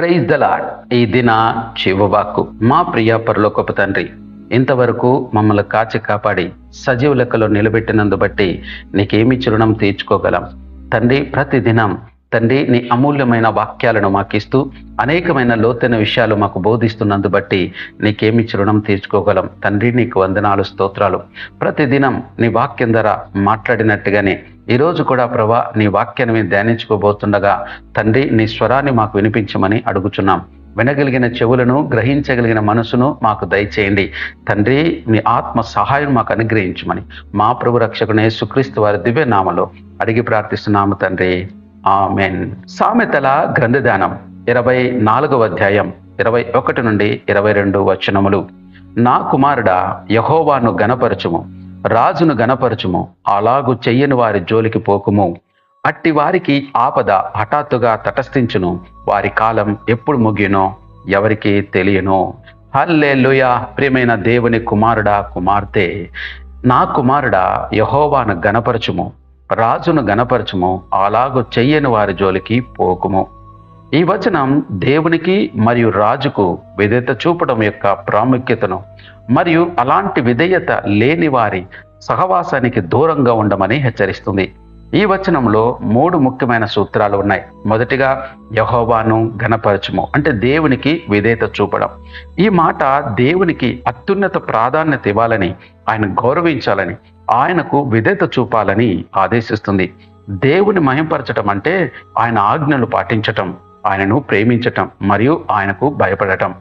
Praise the lord ఈ దిన చివవాక్కు మా ప్రియ పరలోకపు తండ్రి ఇంతవరకు మమ్మల్ని కాచి కాపాడి సజీవ లెక్కలో నిలబెట్టినందు బట్టి నీకేమి చిరుణం తీర్చుకోగలం. తండ్రి ప్రతిదినం తండ్రి నీ అమూల్యమైన వాక్యాలను మాకిస్తూ అనేకమైన లోతైన విషయాలు మాకు బోధిస్తున్నందు బట్టి నీకేమి రుణం తీర్చుకోగలం. తండ్రి నీకు వందనాలు స్తోత్రాలు. ప్రతిదినం నీ వాక్యం ద్వారా మాట్లాడినట్టుగానే ఈరోజు కూడా ప్రభా నీ వాక్యాన్ని మేము ధ్యానించుకోబోతుండగా తండ్రి నీ స్వరాన్ని మాకు వినిపించమని అడుగుచున్నాం. వినగలిగిన చెవులను గ్రహించగలిగిన మనసును మాకు దయచేయండి. తండ్రి నీ ఆత్మ సహాయం మాకు అనుగ్రహించమని మా ప్రభు రక్షకునే సుక్రీస్తు వారి దివ్య నామలో అడిగి ప్రార్థిస్తున్నాము తండ్రి. ఆమెన్. సామెతల గ్రంథదానం ఇరవై నాలుగవ అధ్యాయం ఇరవై ఒకటి నుండి ఇరవై రెండు వచనములు. నా కుమారుడా యహోవాను గనపరచుము రాజును గనపరచుము అలాగు చెయ్యని వారి జోలికి పోకుము. అట్టి వారికి ఆపద హఠాత్తుగా తటస్థించును. వారి కాలం ఎప్పుడు ముగియనో ఎవరికి తెలియను. హల్లే ప్రియమైన దేవుని కుమారుడా కుమార్తె నా కుమారుడా యహోవాను గనపరచుము రాజును గనపరచుము అలాగు చెయ్యని వారి జోలికి పోకుము. ఈ వచనం దేవునికి మరియు రాజుకు విధేయత చూపడం యొక్క ప్రాముఖ్యతను మరియు అలాంటి విధేయత లేని వారి సహవాసానికి దూరంగా ఉండమని హెచ్చరిస్తుంది. ఈ వచనంలో మూడు ముఖ్యమైన సూత్రాలు ఉన్నాయి. మొదటిగా యహోవాను ఘనపరచము. అంటే దేవునికి విధేయత చూపడం. ఈ మాట దేవునికి అత్యున్నత ప్రాధాన్యత ఇవ్వాలని ఆయన గౌరవించాలని ఆయనకు విధేయత చూపాలని ఆదేశిస్తుంది. దేవుని మహింపరచటం అంటే ఆయన ఆజ్ఞలు పాటించటం ఆయనను ప్రేమించటం మరియు ఆయనకు భయపడటం.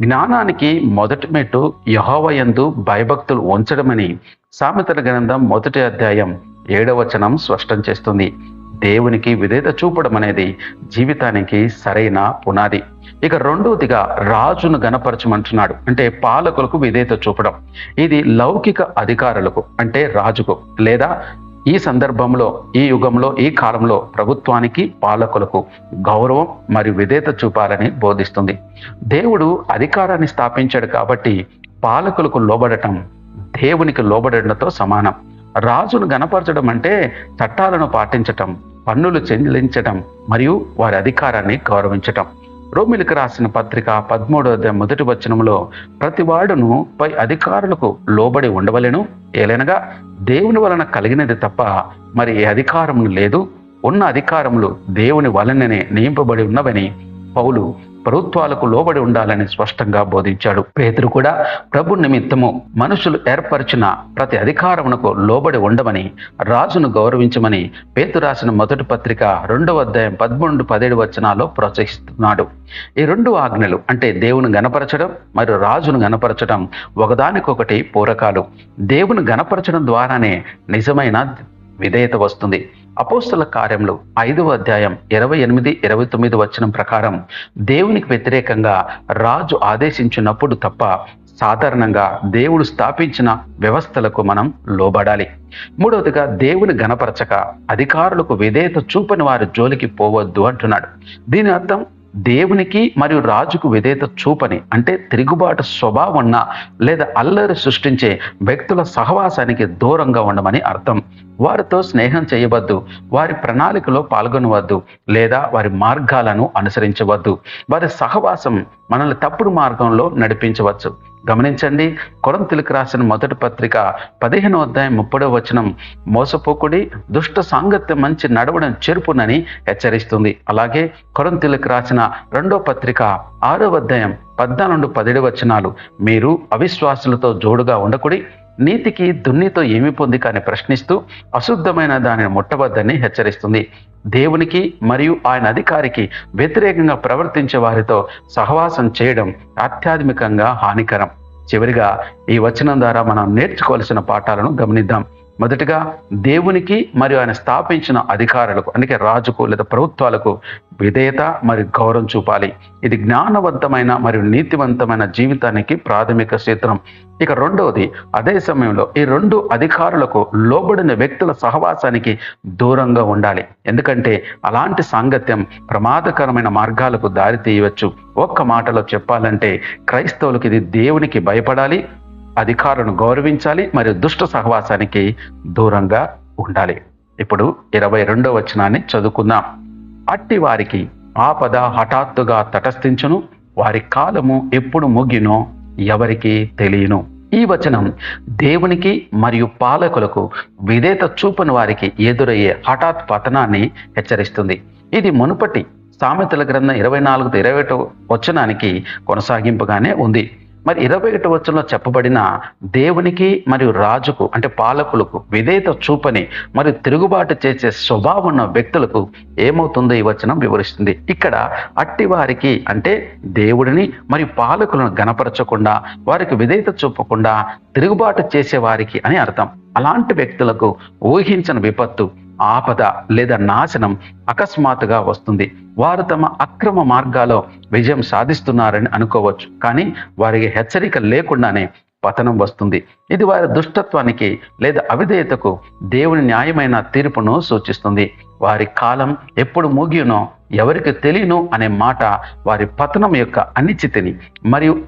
జ్ఞానానికి మొదటి మెట్టు యహోవయందు భయభక్తులు ఉంచడమని సామెతల గ్రంథం మొదటి అధ్యాయం ఏడవచనం స్పష్టం చేస్తుంది. దేవునికి విధేత చూపడం అనేది జీవితానికి సరైన పునాది. ఇక రెండవదిగా రాజును గణపరచమంటున్నాడు. అంటే పాలకులకు విధేత చూపడం. ఇది లౌకిక అధికారులకు అంటే రాజుకు లేదా ఈ సందర్భంలో ఈ యుగంలో ఈ కాలంలో ప్రభుత్వానికి పాలకులకు గౌరవం మరియు విధేత చూపాలని బోధిస్తుంది. దేవుడు అధికారాన్ని స్థాపించాడు కాబట్టి పాలకులకు లోబడటం దేవునికి లోబడటంతో సమానం. రాజును గనపరచడం అంటే చట్టాలను పాటించటం పన్నులు చెల్లించటం మరియు వారి అధికారాన్ని గౌరవించటం. రోమిలికి రాసిన పత్రిక పదమూడవ మొదటి వచనంలో ప్రతి వాడును పై అధికారులకు లోబడి ఉండవలెను. ఏలైనగా దేవుని వలన కలిగినది తప్ప మరి ఏ అధికారం లేదు. ఉన్న అధికారములు దేవుని వలననే నియింపబడి ఉన్నవని పౌలు ప్రభుత్వాలకు లోబడి ఉండాలని స్పష్టంగా బోధించాడు. పేతురు కూడా ప్రభు నిమిత్తము మనుషులు ఏర్పరిచిన ప్రతి అధికారమునకు లోబడి ఉండమని రాజును గౌరవించమని పేతు రాసిన మొదటి పత్రిక రెండవ అధ్యాయం పదమూడు పదిహేడు వచనాల్లో ప్రోత్సహిస్తున్నాడు. ఈ రెండు ఆజ్ఞలు అంటే దేవుని గనపరచడం మరియు రాజును గనపరచడం ఒకదానికొకటి పూరకాలు. దేవుని గనపరచడం ద్వారానే నిజమైన విధేయత వస్తుంది. అపోస్తుల కార్యములు ఐదవ అధ్యాయం ఇరవై ఎనిమిది ఇరవై తొమ్మిది వచనం ప్రకారం దేవునికి వ్యతిరేకంగా రాజు ఆదేశించినప్పుడు తప్ప సాధారణంగా దేవుడు స్థాపించిన వ్యవస్థలకు మనం లోబడాలి. మూడవదిగా దేవుని గణపరచక అధికారులకు విధేయత చూపని వారి జోలికి పోవద్దు అంటున్నాడు. దీని అర్థం దేవునికి మరియు రాజుకు విధేయత చూపని అంటే తిరుగుబాటు స్వభావం ఉన్న లేదా అల్లరి సృష్టించే వ్యక్తుల సహవాసానికి దూరంగా ఉండమని అర్థం. వారితో స్నేహం చేయవద్దు వారి ప్రణాళికలో పాల్గొనవద్దు లేదా వారి మార్గాలను అనుసరించవద్దు. వారి సహవాసం మనల్ని తప్పుడు మార్గంలో నడిపించవచ్చు. గమనించండి కొరంతిలకు రాసిన మొదటి పత్రిక పదిహేను అధ్యాయం ముప్పడో వచనం మోసపోకుడి దుష్ట సాంగత్యం మంచి నడవడం చెరుపునని హెచ్చరిస్తుంది. అలాగే కొరంతిలకు రాసిన రెండో పత్రిక ఆరో అధ్యాయం పద్నాలుగు పదిహేడు వచనాలు. మీరు అవిశ్వాసులతో జోడుగా ఉండకుడి నీతికి దున్నితో ఏమి పొంది కానీ ప్రశ్నిస్తూ అశుద్ధమైన దానిని ముట్టవద్దని హెచ్చరిస్తుంది. దేవునికి మరియు ఆయన అధికారికి వ్యతిరేకంగా ప్రవర్తించే వారితో సహవాసం చేయడం ఆధ్యాత్మికంగా హానికరం. చివరిగా ఈ వచనం ద్వారా మనం నేర్చుకోవాల్సిన పాఠాలను గమనిద్దాం. మొదటిగా దేవునికి మరియు ఆయన స్థాపించిన అధికారులకు అందుకే రాజుకు లేదా ప్రభుత్వాలకు విధేయత మరియు గౌరవం చూపాలి. ఇది జ్ఞానవంతమైన మరియు నీతివంతమైన జీవితానికి ప్రాథమిక సూత్రం ఇక రెండవది అదే సమయంలో ఈ రెండు అధికారులకు లోబడిన వ్యక్తుల సహవాసానికి దూరంగా ఉండాలి. ఎందుకంటే అలాంటి సాంగత్యం ప్రమాదకరమైన మార్గాలకు దారి తీయవచ్చు. ఒక్క మాటలో చెప్పాలంటే క్రైస్తవులకు ఇది దేవునికి భయపడాలి అధికారులను గౌరవించాలి మరియు దుష్ట సహవాసానికి దూరంగా ఉండాలి. ఇప్పుడు ఇరవై రెండో వచనాన్ని చదువుకుందాం. అట్టి వారికి ఆపద హఠాత్తుగా తటస్థించును వారి కాలము ఎప్పుడు ముగినో ఎవరికి తెలియను. ఈ వచనం దేవునికి మరియు పాలకులకు విధేత చూపని వారికి ఎదురయ్యే హఠాత్ పతనాన్ని హెచ్చరిస్తుంది. ఇది మునుపటి సామెతల గ్రంథం ఇరవై నాలుగు ఇరవై ఒకటో వచనానికి కొనసాగింపుగానే ఉంది. మరి ఇరవై ఒకటి వచనంలో చెప్పబడిన దేవునికి మరియు రాజుకు అంటే పాలకులకు విధేయత చూపని మరియు తిరుగుబాటు చేసే స్వభావం ఉన్న వ్యక్తులకు ఏమవుతుందో ఈ వచనం వివరిస్తుంది. ఇక్కడ అట్టి వారికి అంటే దేవుడిని మరియు పాలకులను గనపరచకుండా వారికి విధేయత చూపకుండా తిరుగుబాటు చేసే వారికి అని అర్థం. అలాంటి వ్యక్తులకు ఊహించిన విపత్తు ఆపద లేదా నాశనం అకస్మాత్తుగా వస్తుంది. వారు తమ అక్రమ మార్గాల్లో విజయం సాధిస్తున్నారని అనుకోవచ్చు. కానీ వారికి హెచ్చరిక లేకుండానే పతనం వస్తుంది. ఇది వారి దుష్టత్వానికి లేదా అవిధేయతకు దేవుని న్యాయమైన తీర్పును సూచిస్తుంది. వారి కాలం ఎప్పుడు ముగియునో ఎవరికి తెలియను అనే మాట వారి పతనం యొక్క అనిశ్చితిని మరియు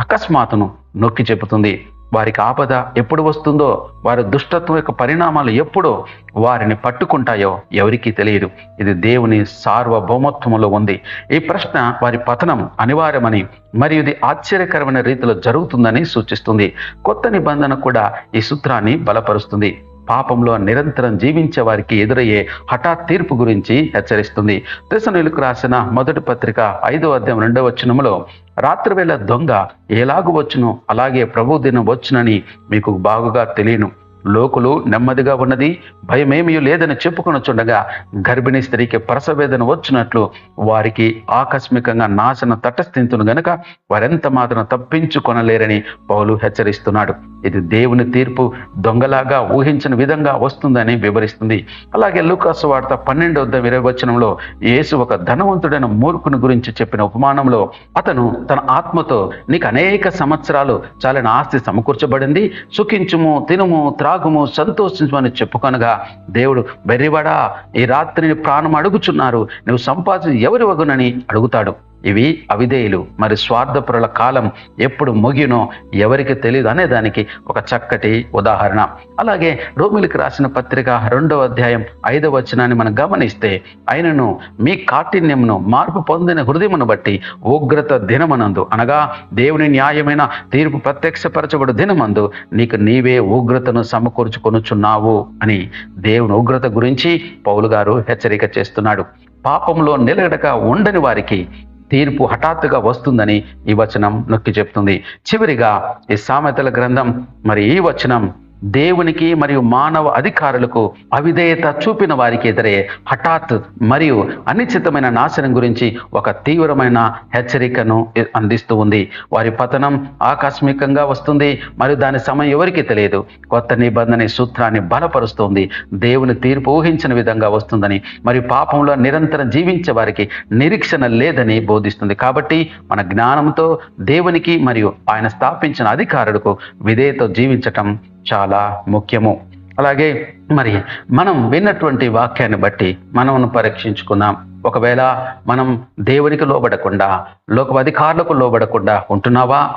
అకస్మాత్తును నొక్కి చెబుతుంది. వారికి ఆపద ఎప్పుడు వస్తుందో వారి దుష్టత్వం యొక్క పరిణామాలు ఎప్పుడు వారిని పట్టుకుంటాయో ఎవరికీ తెలియదు. ఇది దేవుని సార్వభౌమత్వంలో ఉంది. ఈ ప్రశ్న వారి పతనం అనివార్యమని మరియు ఇది ఆశ్చర్యకరమైన రీతిలో జరుగుతుందని సూచిస్తుంది. కొత్త నిబంధన కూడా ఈ సూత్రాన్ని బలపరుస్తుంది. పాపంలో నిరంతరం జీవించే వారికి ఎదురయ్యే హఠాత్ తీర్పు గురించి హెచ్చరిస్తుంది. తెసనులకు రాసిన మొదటి పత్రిక ఐదో అధ్యాయం రెండవ వచనములో రాత్రివేళ దొంగ ఎలాగు వచ్చును? అలాగే ప్రభు దినం వచ్చునని మీకు బాగుగా తెలియను. లోకులు నెమ్మదిగా ఉన్నది భయమేమీ లేదని చెప్పుకొనొచ్చుండగా గర్భిణీ స్త్రీకి ప్రసవేదన వచ్చినట్లు వారికి ఆకస్మికంగా నాశన తటస్థితును గనుక వారెంత మాత్రం తప్పించుకొనలేరని పౌలు హెచ్చరిస్తున్నాడు. ఇది దేవుని తీర్పు దొంగలాగా ఊహించిన విధంగా వస్తుందని వివరిస్తుంది. అలాగే లూకాస్ వార్త పన్నెండు వద్ద విరవచనంలో యేసు ఒక ధనవంతుడైన మూర్ఖుని గురించి చెప్పిన ఉపమానంలో అతను తన ఆత్మతో నీకు అనేక సంవత్సరాలు చాలిన ఆస్తి సమకూర్చబడింది సుఖించుము తినుము త్రాగుము సంతోషించమని చెప్పుకొనగా దేవుడు బెర్రివాడా ఈ రాత్రిని ప్రాణం అడుగుచున్నారు. నువ్వు సంపాదించి ఎవరి వగునని అడుగుతాడు. ఇవి అవిధేయులు. మరి స్వార్థపరుల కాలం ఎప్పుడు ముగినో ఎవరికి తెలియదు అనే దానికి ఒక చక్కటి ఉదాహరణ. అలాగే రోమిలికి రాసిన పత్రిక రెండవ అధ్యాయం ఐదవ వచనాన్ని మనం గమనిస్తే ఆయనను మీ కాఠిన్యమును మార్పు పొందిన హృదయమును బట్టి ఉగ్రత దినమనందు అనగా దేవుని న్యాయమైన తీర్పు ప్రత్యక్షపరచబడు దినమందు నీకు నీవే ఉగ్రతను సమకూర్చుకొనుచున్నావు అని దేవుని ఉగ్రత గురించి పౌలు గారు హెచ్చరిక చేస్తున్నాడు. పాపంలో నిలగడక ఉండని వారికి తీర్పు హఠాత్తుగా వస్తుందని ఈ వచనం నొక్కి చెప్తుంది. చివరిగా ఈ సామెతల గ్రంథం మరి ఈ వచనం దేవునికి మరియు మానవ అధికారులకు అవిధేయత చూపిన వారికి ఎదురే హఠాత్ మరియు అనిశ్చితమైన నాశనం గురించి ఒక తీవ్రమైన హెచ్చరికను అందిస్తూ ఉంది. వారి పతనం ఆకస్మికంగా వస్తుంది మరియు దాని సమయం ఎవరికి తెలియదు. కొత్త నిబంధన సూత్రాన్ని బలపరుస్తుంది. దేవుని తీర్పు ఊహించిన విధంగా వస్తుందని మరియు పాపంలో నిరంతరం జీవించే వారికి నిరీక్షణ లేదని బోధిస్తుంది. కాబట్టి మన జ్ఞానంతో దేవునికి మరియు ఆయన స్థాపించిన అధికారులకు విధేయతో జీవించటం చాలా ముఖ్యము. అలాగే మరి మనం విన్నటువంటి వాక్యాన్ని బట్టి మనమును పరీక్షించుకుందాం. ఒకవేళ మనం దేవునికి లోబడకుండా లోక అధికారులకు లోబడకుండా ఉంటున్నావా?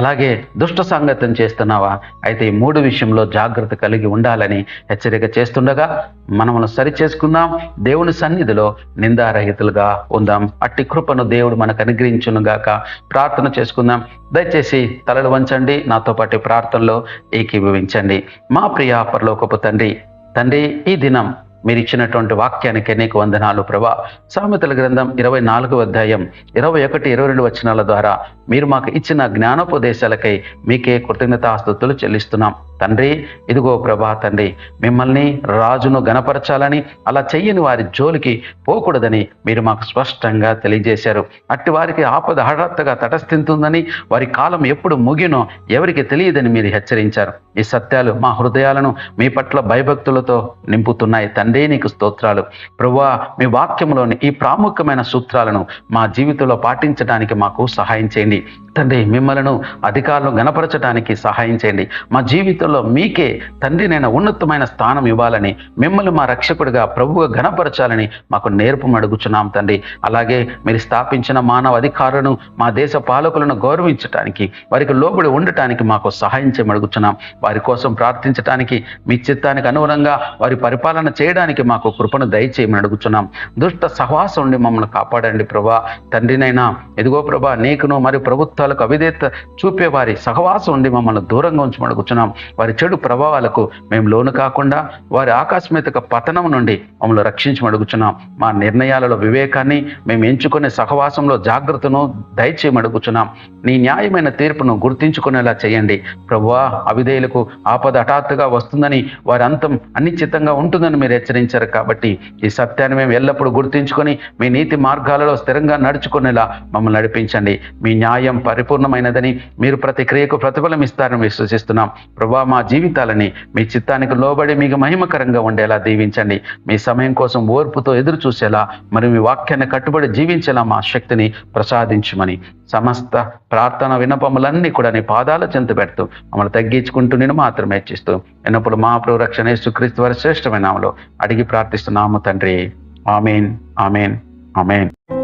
అలాగే దుష్ట సంగతం చేస్తున్నావా? అయితే ఈ మూడు విషయంలో జాగ్రత్త కలిగి ఉండాలని హెచ్చరిక చేస్తుండగా మనమును సరి చేసుకుందాం దేవుని సన్నిధిలో నిందారహితులుగా ఉందాం. అట్టి కృపను దేవుడు మనకు అనుగ్రహించును గాక ప్రార్థన చేసుకుందాం. దయచేసి తలలు వంచండి. నాతో పాటు ప్రార్థనలో ఏకీభవించండి. మా ప్రియ పరలోకపు తండ్రి. తండ్రి ఈ దినం మీరు ఇచ్చినటువంటి వాక్యానికి నీకు వందనాలు ప్రభా. సామెతల గ్రంథం ఇరవై నాలుగు అధ్యాయం ఇరవై ఒకటి ఇరవై రెండు వచనాల ద్వారా మీరు మాకు ఇచ్చిన జ్ఞానోపదేశాలకై మీకే కృతజ్ఞతాస్తుతులు చెల్లిస్తున్నాం. తండ్రి ఇదిగో ప్రభా తండ్రి మిమ్మల్ని రాజును గనపరచాలని అలా చెయ్యని వారి జోలికి పోకూడదని మీరు మాకు స్పష్టంగా తెలియజేశారు. అట్టి వారికి ఆపద హఠాత్తుగా తటస్థింతుందని వారి కాలం ఎప్పుడు ముగినో ఎవరికి తెలియదని మీరు హెచ్చరించారు. ఈ సత్యాలు మా హృదయాలను మీ పట్ల భయభక్తులతో నింపుతున్నాయి. తండ్రి నీకు స్తోత్రాలు. ప్రభువా మీ వాక్యంలోని ఈ ప్రాముఖ్యమైన సూత్రాలను మా జీవితంలో పాటించడానికి మాకు సహాయం చేయండి. తండ్రి మిమ్మలను అధికారులను గణపరచడానికి సహాయం చేయండి. మా జీవితంలో మీకే తండ్రి నేను ఉన్నతమైన స్థానం ఇవ్వాలని మిమ్మల్ని మా రక్షకుడిగా ప్రభువుగా గణపరచాలని మాకు నేర్పం అడుగుచున్నాం తండ్రి. అలాగే మీరు స్థాపించిన మానవ అధికారులను మా దేశ పాలకులను గౌరవించటానికి వారికి లోబడి ఉండటానికి మాకు సహాయం చేయమడుగుచున్నాం. వారి కోసం ప్రార్థించటానికి మీ చిత్తానికి అనుగుణంగా వారి పరిపాలన చేయడానికి చేయడానికి మాకు కృపను దయచేయమని అడుగుచున్నాం. దుష్ట సహవాసం ఉండి మమ్మల్ని కాపాడండి ప్రభా. తండ్రినైనా ఎదుగో ప్రభా నీకును మరియు ప్రభుత్వాలకు అవిధేత చూపేవారి సహవాసం ఉండి మమ్మల్ని దూరంగా ఉంచమని అడుగుచున్నాం. వారి చెడు ప్రభావాలకు మేము లోను కాకుండా వారి ఆకస్మిక పతనం నుండి మమ్మల్ని రక్షించమని అడుగుచున్నాం. మా నిర్ణయాలలో వివేకాన్ని మేము ఎంచుకునే సహవాసంలో జాగ్రత్తను దయచేయమని అడుగుచున్నాం. నీ న్యాయమైన తీర్పును గుర్తించుకునేలా చేయండి. ప్రభువా అవిధేయులకు ఆపద హఠాత్తుగా వస్తుందని వారి అంతం అనిశ్చితంగా ఉంటుందని మీరు హెచ్చరించారు కాబట్టి ఈ సత్యాన్ని మేము ఎల్లప్పుడూ గుర్తించుకొని మీ నీతి మార్గాలలో స్థిరంగా నడుచుకునేలా మమ్మల్ని నడిపించండి. మీ న్యాయం పరిపూర్ణమైనదని మీరు ప్రతి క్రియకు ప్రతిఫలం ఇస్తారని విశ్వసిస్తున్నాం ప్రభా మా జీవితాలని మీ చిత్తానికి లోబడి మీకు మహిమకరంగా ఉండేలా దీవించండి. మీ సమయం కోసం ఓర్పుతో ఎదురు చూసేలా మరియు మీ వాక్యాన్ని కట్టుబడి జీవించేలా మా శక్తిని ప్రసాదించమని సమస్త ప్రార్థన వినపములన్నీ కూడా నీ పాదాల చెంత పెడుతూ మమ్మల్ని తగ్గించుకుంటూ నేను మాత్రమే ఇచ్చిస్తూ ఎన్నప్పుడు మా ప్రభు రక్షణ సుక్రీస్తు వారి శ్రేష్టమైన నామలో అడిగి ప్రార్థిస్తున్నాము తండ్రి. ఆమెన్. ఆమెన్. ఆమెన్.